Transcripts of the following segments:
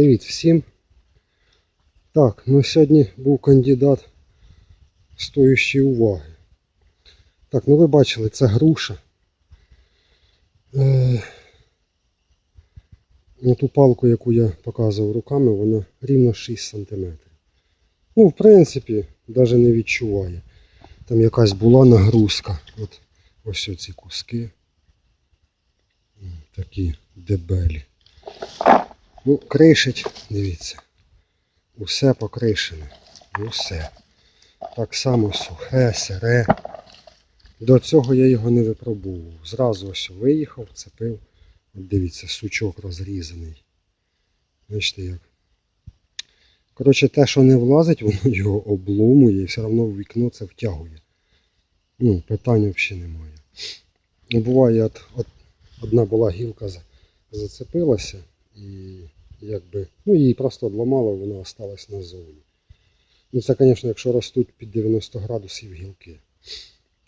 Привіт всім. Так, ну сьогодні був кандидат стоящий уваги. Так, ну ви бачили, це груша. Е, на ту палку, яку я показував руками, вона рівно 6 см. Ну, в принципі, навіть не відчуває. Там якась була нагрузка. От ось ці куски. Такі дебелі. Ну, кришить, дивіться. Усе покришене. Усе. Так само сухе, сире. До цього я його не випробував. Зразу ось виїхав, цепив. От дивіться, сучок розрізаний. Бачите як. Коротше, те, що не влазить, воно його обломує і все одно в вікно це втягує. Ну, питань взагалі немає. Ну, буває, от, от одна була гілка зацепилася і якби, ну її просто обламало, вона осталась назовні. Ну це, звісно, якщо ростуть під 90 градусів гілки.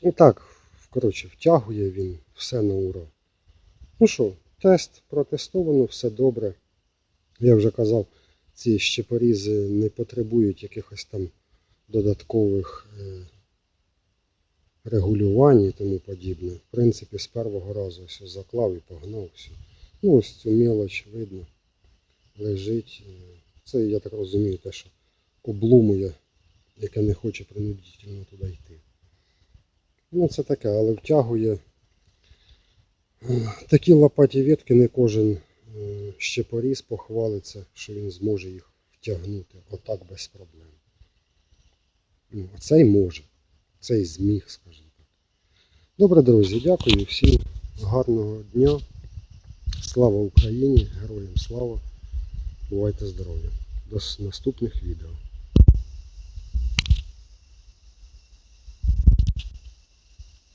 Ну так, коротше, втягує він все на ура. Ну що, тест протестовано, все добре. Я вже казав, ці щепорізи не потребують якихось там додаткових е, регулювань і тому подібне. В принципі, з першого разу все заклав і погнав все. Ну, ось цю мелоч видно, лежить. Е, Це, я так розумію, те, що обломує, яке не хоче принудительно туди йти. Ну, це таке, але втягує. Е, Такі лопаті ветки не кожен е, щепоріз похвалиться, що він зможе їх втягнути отак без проблем. Ну, а цей може, цей зміг, скажімо так. Добре, друзі, дякую всім. Гарного дня. Слава Україні, героям слава. Бувайте здорові. До наступних відео.